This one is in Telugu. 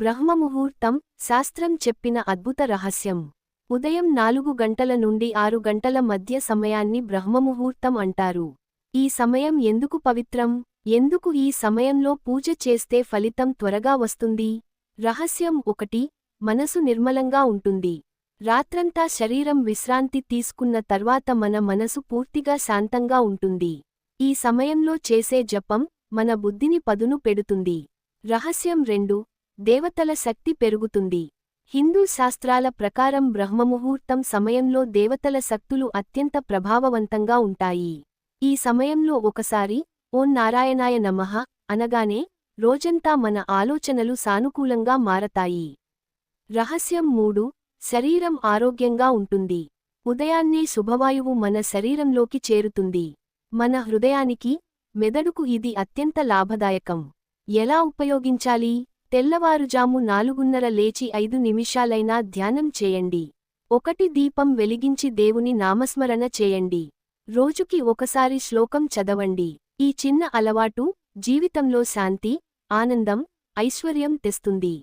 బ్రహ్మముహూర్తం శాస్త్రం చెప్పిన అద్భుత రహస్యం. ఉదయం నాలుగు గంటల నుండి ఆరు గంటల మధ్య సమయాన్ని బ్రహ్మముహూర్తం అంటారు. ఈ సమయం ఎందుకు పవిత్రం? ఎందుకు ఈ సమయంలో పూజ చేస్తే ఫలితం త్వరగా వస్తుంది? రహస్యం ఒకటి మనసు నిర్మలంగా ఉంటుంది. రాత్రంతా శరీరం విశ్రాంతి తీసుకున్న తర్వాత మన మనసు పూర్తిగా శాంతంగా ఉంటుంది. ఈ సమయంలో చేసే జపం మన బుద్ధిని పదును పెడుతుంది. రహస్యం రెండు దేవతల శక్తి పెరుగుతుంది. హిందూ శాస్త్రాల ప్రకారం బ్రహ్మముహూర్తం సమయంలో దేవతల శక్తులు అత్యంత ప్రభావవంతంగా ఉంటాయి. ఈ సమయంలో ఒకసారి ఓం నారాయణాయ నమః అనగానే రోజంతా మన ఆలోచనలు సానుకూలంగా మారతాయి. రహస్యం మూడు శరీరం ఆరోగ్యంగా ఉంటుంది. ఉదయాన్నే శుభవాయువు మన శరీరంలోకి చేరుతుంది. మన హృదయానికి మెదడుకు ఇది అత్యంత లాభదాయకం. ఎలా ఉపయోగించాలి? తెల్లవారుజాము నాలుగున్నర లేచి ఐదు నిమిషాలైనా ధ్యానం చేయండి. ఒకటి దీపం వెలిగించి దేవుని నామస్మరణ చేయండి. రోజుకి ఒకసారి శ్లోకం చదవండి. ఈ చిన్న అలవాటు జీవితంలో శాంతి ఆనందం ఐశ్వర్యం తెస్తుంది.